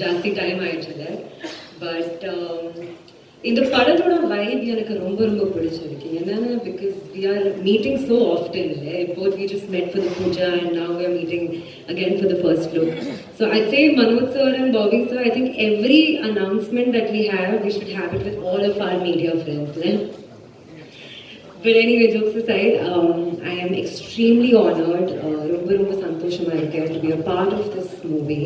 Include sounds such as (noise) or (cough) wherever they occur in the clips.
கொஞ்சம் ஜாஸ்தி டைம் ஆயிடுச்சுல பட் இந்த படத்தோட வைப் எனக்கு ரொம்ப ரொம்ப பிடிச்சிருக்கு என்னன்னா because we are meeting so often இல்லை இப்போ we just met for the puja and now we are meeting again for the first look so i'd say manoj sir and bobby sir i think every announcement that we have we should have it with all of our media friends right? But anyway, jokes aside, um, I am extremely honored, uh, ரொம்ப ரொம்ப சந்தோஷமா இருக்கேன் to be a part of this movie.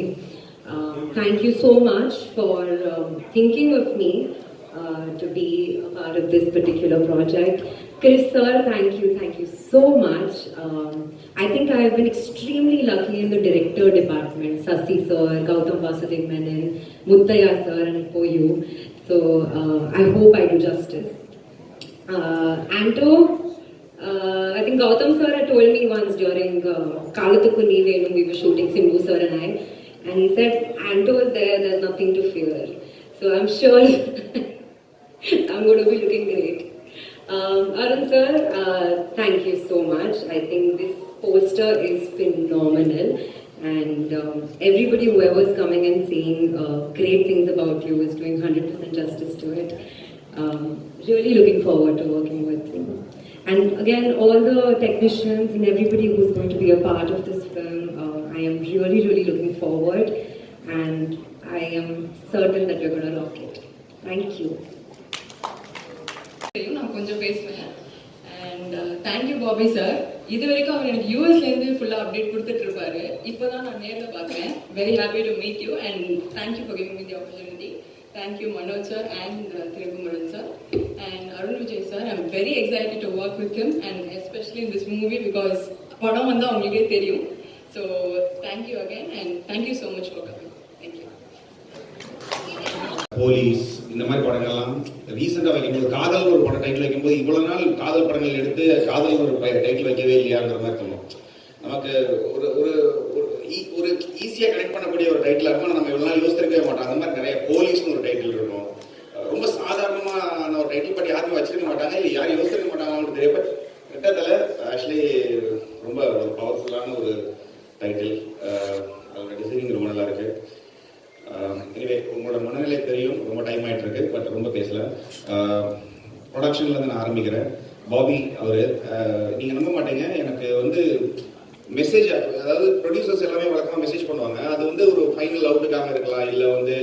Um, thank you so much for um, thinking of me uh, to be a part of this particular project. Chris sir, thank you, thank you so much. Um, I think I have been extremely lucky in the director department, Sasi sir, Gautam Vasudev Menon, Muttaya sir, and for you. So uh, I hope I do justice. Uh, Anto, uh, I think Gautam sir had told me once during uh, Neevenu, we were shooting Simbu sir and I, and he said, Anto is there, there's nothing to fear. So I'm sure (laughs) I'm going to be looking great. Um, Arun sir, uh, thank you so much. I think this poster is phenomenal. And um, everybody, whoever's coming and saying uh, great things about you, is doing 100% justice to it. Um, really looking forward to working with you. And again, all the technicians and everybody who's going to be a part of this film, uh, I am really, really looking forward. And I am certain that you're going to rock it. Thank you. தெரியும் நான் கொஞ்சம் பேசுவேன் and thank you Bobby sir இது வரைக்கும் அவர் எனக்கு யூஎஸ்லேருந்து ஃபுல்லாக update கொடுத்துட்டு இருப்பாரு இப்போ தான் நான் நேரில் பார்க்குறேன் very happy to meet you and thank you for giving me the opportunity thank you Manoj sir and Thirukumaran sir and Arun Vijay sir I'm very excited to work with him and especially in this movie because படம் வந்து அவங்களுக்கே தெரியும் so thank you again and thank you so much for coming thank you police இந்த மாதிரி படங்கள்லாம் ரீசெண்டாக வைக்கும்போது காதல் ஒரு படம் டைட்டில் வைக்கும்போது இவ்வளோ நாள் காதல் படங்கள் எடுத்து காதல் ஒரு டைட்டில் வைக்கவே இல்லையாங்கிற மாதிரி தோணும். நமக்கு ஒரு ஒரு ஒரு ஈஸியாக கனெக்ட் பண்ணக்கூடிய ஒரு டைட்டில் இருக்கும் நம்ம இவ்வளோ நாள் யோசிச்சிருக்கவே மாட்டோம். அந்த மாதிரி நிறைய போலீஸ் ஒரு டைட்டில் இருக்கும் ரொம்ப சாதாரணமான ஒரு டைட்டில் படி யாருமே வச்சிருக்க மாட்டாங்க இல்லை யாரும் யோசிச்சிருக்க மாட்டாங்க அவங்களுக்கு தெரியும் பட் கிட்டத்தில் ஆக்சுவலி ரொம்ப ஒரு பவர்ஃபுல்லான ஒரு டைட்டில் அதோட டிசைனிங் ரொம்ப நல்லா இருக்கு எனிவே உங்களோட மனநிலை தெரியும் ரொம்ப டைம் ஆயிட்டு இருக்கு பட் ரொம்ப பேசல ப்ரொடக்ஷன்ல இருந்து நான் ஆரம்பிக்கிறேன் பாபி அவரு நீங்கள் நம்ப மாட்டீங்க. எனக்கு வந்து மெசேஜ் அதாவது ப்ரொடியூசர்ஸ் எல்லாமே வழக்கமாக மெசேஜ் பண்ணுவாங்க. அது வந்து ஒரு ஃபைனல் அவுட்டுக்காக இருக்கலாம். இல்லை வந்து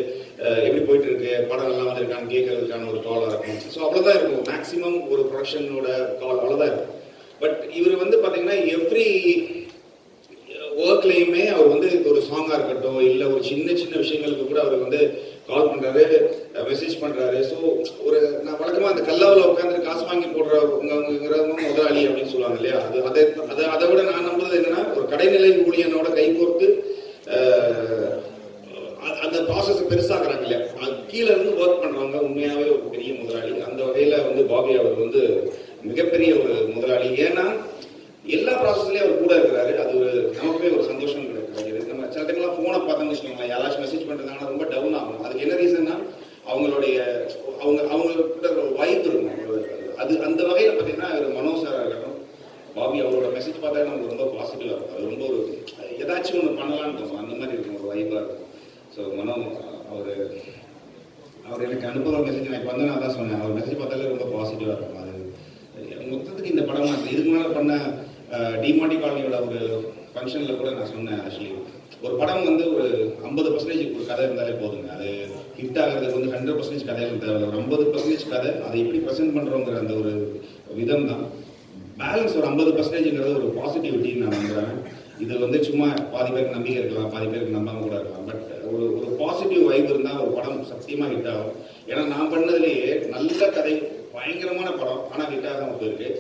எப்படி போயிட்டு இருக்கு படம் நல்லா வந்திருக்கான்னு கேட்கறதுக்கான ஒரு காலாக இருக்கும். ஸோ அவ்வளோதான் இருக்கும். மேக்ஸிமம் ஒரு ப்ரொடக்ஷனோட கால் அவ்வளோதான் இருக்கும். பட் இவர் வந்து பார்த்தீங்கன்னா எவ்ரி ஒர்க்லேயுமே அவர் வந்து ஒரு சாங்காக இருக்கட்டும் இல்லை ஒரு சின்ன சின்ன விஷயங்களுக்கு கூட அவர் வந்து கால் பண்றாரு மெசேஜ் பண்றாரு. ஸோ ஒரு நான் வழக்கமா அந்த கல்லாவில் உட்காந்து காசு வாங்கி போடுறவங்கிறவங்க முதலாளி அப்படின்னு சொல்லுவாங்க இல்லையா? அது அதை அதை அதை விட நான் நம்புறது என்னன்னா ஒரு கடைநிலை ஊழியனோட கை கோர்த்து அந்த ப்ராசஸ் பெருசாக்குறாங்க இல்லையா? அது கீழே இருந்து ஒர்க் பண்றவங்க உண்மையாவே ஒரு பெரிய முதலாளி. அந்த வகையில வந்து பாபி அவர் வந்து மிகப்பெரிய ஒரு முதலாளி. ஏன்னா எல்லா ப்ராசஸ்லேயும் அவர் கூட இருக்கிறாரு. அது ஒரு நமக்குமே ஒரு சந்தோஷம் கிடைக்கிறது. நம்ம சில டைம்லாம் ஃபோனை பார்த்தோம்னு வச்சுக்கோங்களேன். யாராச்சும் மெசேஜ் பண்ணுறதுனால ரொம்ப டவுன் ஆகும். அதுக்கு என்ன ரீசன்னா அவங்களுடைய அவங்க அவங்கக்கிட்ட ஒரு வாய்ப்பு இருக்கும். அது அந்த வகையில் பார்த்தீங்கன்னா அவர் மனோ சாராக இருக்கட்டும் பாபி அவரோட மெசேஜ் பார்த்தா நமக்கு ரொம்ப பாசிட்டிவாக இருக்கும். அது ரொம்ப ஒரு ஏதாச்சும் ஒன்று பண்ணலாம்னு தோணும். அந்த மாதிரி இருக்கும். ஒரு வாய்ப்பாக இருக்கும். ஸோ மனோ அவர் அவர் எனக்கு அனுப்புகிற மெசேஜ் நான் இப்போ வந்து நான் தான் சொன்னேன். அவர் மெசேஜ் பார்த்தாலே ரொம்ப பாசிட்டிவாக இருக்கும். அது மொத்தத்துக்கு இந்த படம் இதுக்கு மேலே பண்ண டிமாண்டி காலனியோட ஒரு ஃபங்க்ஷனில் கூட நான் சொன்னேன் ஆக்சுவலி ஒரு படம் வந்து ஒரு ஐம்பது பர்சன்டேஜ் ஒரு கதை இருந்தாலே போதுங்க. அது ஹிட் ஆகிறதுக்கு வந்து ஹண்ட்ரட் பர்சன்டேஜ் கதையெல்லாம் தேவை ஒரு ஐம்பது பர்சன்டேஜ் கதை அதை எப்படி ப்ரெசென்ட் பண்ணுறோங்கிற அந்த ஒரு விதம் தான். பேலன்ஸ் ஒரு ஐம்பது பர்சன்டேஜ்ங்கிறது ஒரு பாசிட்டிவிட்டின்னு நான் நம்புறேன். இது வந்து சும்மா பாதி பேருக்கு நம்பிக்கை இருக்கலாம் பாதி பேருக்கு நம்பாம கூட இருக்கலாம். பட் ஒரு ஒரு பாசிட்டிவ் வைப் இருந்தால் ஒரு படம் சத்தியமாக ஹிட் ஆகும். ஏன்னா நான் பண்ணதுலேயே நல்ல கதை பயங்கரமான படம் ஆனால் ஹிட் ஆகாமல் போயிருக்கு.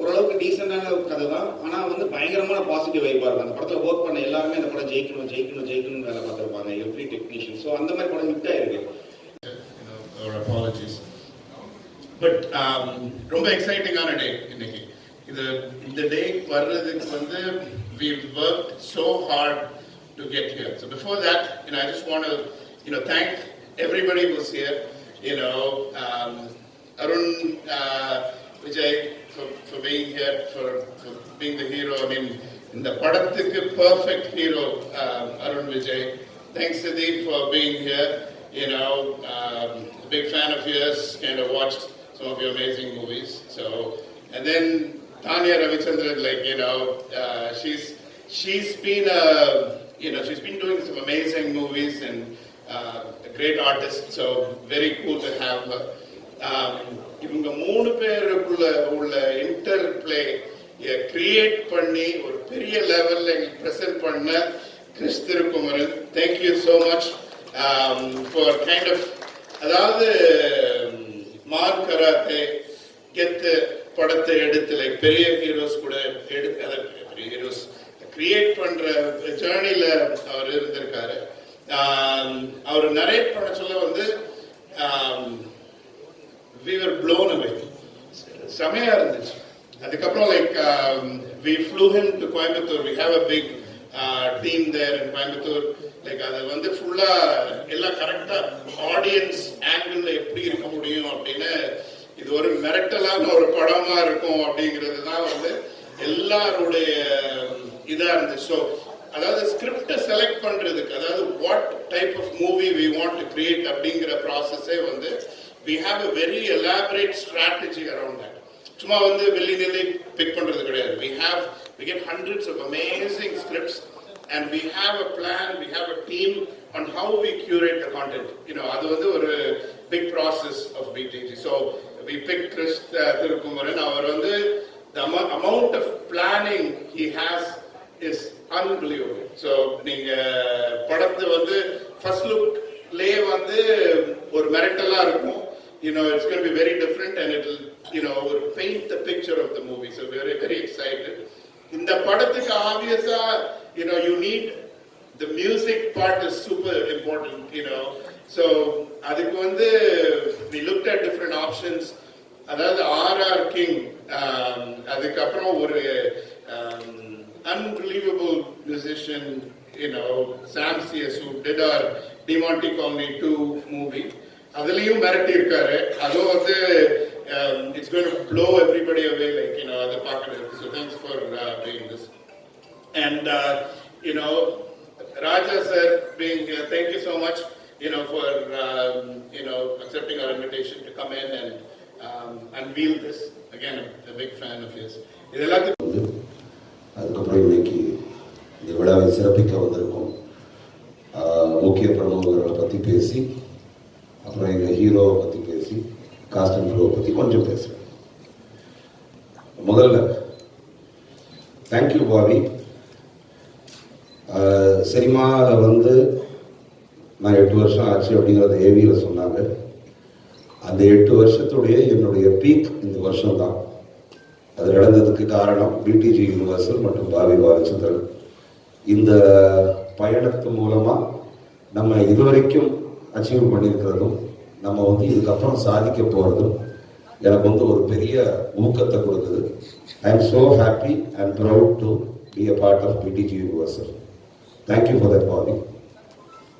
ஓரளவுக்கு டீசெண்டான கதை தான். ஆனால் வந்து பயங்கரமான பாசிட்டிவ் வைப்பாக இருக்கும். அந்த படத்தில் ஒர்க் பண்ண எல்லாருமே அந்த படம் ஜெயிக்கணும் ஜெயிக்கணும் ஜெயிக்கணும்னு வேலை பார்த்துருப்பாங்க. எவ்ரி டெக்னீஷியன் ஸோ அந்த மாதிரி படம் ஹிட்டாக இருக்கு பட் ரொம்ப எக்ஸைட்டிங்கான டே இன்னைக்கு. இது இந்த டே வர்றதுக்கு வந்து we work so hard to get here. So before that, you I just just you know thank everybody was here you know Arun Vijay You know, um, Arun, uh, Vijay, for, for being here, for, for being the hero. I mean, இந்த படத்துக்கு perfect hero, um, Arun Vijay. thanks Siddhi for being here. You know, um, a big fan of yours, kind of watched some of your amazing movies. So, and then Tanya Ravichandran, like, you know, uh, she's, she's been a, you know, she's been doing some amazing movies and uh, a great artist. So, very cool to have her. Um, இவங்க மூணு பேருக்குள்ள உள்ள inter play create பண்ணி ஒரு பெரிய லெவல்ல எங்களுக்கு present பண்ண Kris Thirukumaran thank you so much for kind um, of அதாவது மார்கராத்தே கெத்து படத்தை எடுத்து லைக் பெரிய ஹீரோஸ் கூட எடுத்து அதை பெரிய ஹீரோஸ் கிரியேட் பண்ற ஜேர்னில அவர் இருந்திருக்காரு. Um, அவர் நரேட் பண்ண சொல்ல வந்து um, we were blown away செமையா இருந்துச்சு. அதுக்கப்புறம் like we flew him to Coimbatore we have a big team there in Coimbatore like அது வந்து ஃபுல்லா எல்லாம் கரெக்டா ஆடியன்ஸ் ஆங்கிள் எப்படி இருக்க முடியும் அப்படின்னு இது ஒரு மிரட்டலான ஒரு படமா இருக்கும் அப்படிங்கிறது தான் வந்து எல்லாருடைய இதா இருந்துச்சு. ஸோ அதாவது ஸ்கிரிப்டை செலக்ட் பண்றதுக்கு அதாவது what type of movie we want to create அப்படிங்கிற ப்ராசஸே வந்து we have a very elaborate strategy around that சும்மா வந்து வெள்ளி நிலை பிக் பண்றது கிடையாது. We have we get hundreds of amazing scripts and we have a plan we have a team on how we curate the content you know அது வந்து ஒரு big process of PDG so we pick Kris Thirukumaran அவர் வந்து the amount of planning he has is unbelievable so நீங்கள் படத்தை வந்து first லுக்லேயே வந்து ஒரு மிரட்டலாக இருக்கும். you know it's going to be very different and it will you know will paint the picture of the movie so very very excited இந்த படத்துக்கு ஆப்வியஸா you know you need the music part is super important you know so அதுக்கு வந்து we looked at different options அதாவது RR king அதுக்கப்புறம் ஒரு unbelievable musician you know Sam CS who did our Demonte Colony two movie அதுலயும் மிரட்டி இருக்காரு அதுவும் வந்து it's going to blow everybody away like you know அதை பார்க்கறது so thanks for doing this and uh, you know, Raja sir being here, thank you so much, you know, for, um, you know, accepting our invitation to come in and um, a big fan of his. இது எல்லாத்துக்கும் அதுக்கப்புறம் இன்னைக்கு இந்த விழாவை சிறப்பிக்க வந்திருக்கோம். முக்கிய பிரமுகர்களை பற்றி பேசி அப்புறம் எங்கள் ஹீரோவை பற்றி பேசி காஸ்ட் அண்ட் பற்றி கொஞ்சம் பேசுகிறேன் முதல்ல தேங்க்யூ பாவி சினிமாவில் வந்து நான் எட்டு வருஷம் ஆச்சு அப்படிங்கிறத ஏவியில் சொன்னாங்க. அந்த எட்டு வருஷத்துடைய என்னுடைய பீக் இந்த வருஷம் தான் அது நடந்ததுக்கு காரணம் பிடிஜி யூனிவர்சல் மற்றும் பாபி பாலச்சந்திரன். இந்த பயணத்து மூலமாக நம்ம இதுவரைக்கும் அச்சீவ் பண்ணியிருக்கிறதும் நம்ம வந்து இதுக்கப்புறம் சாதிக்க போகிறதும் எனக்கு வந்து ஒரு பெரிய ஊக்கத்தை கொடுக்குது. I am so happy and proud to be a part of PDG Universal thank you for that body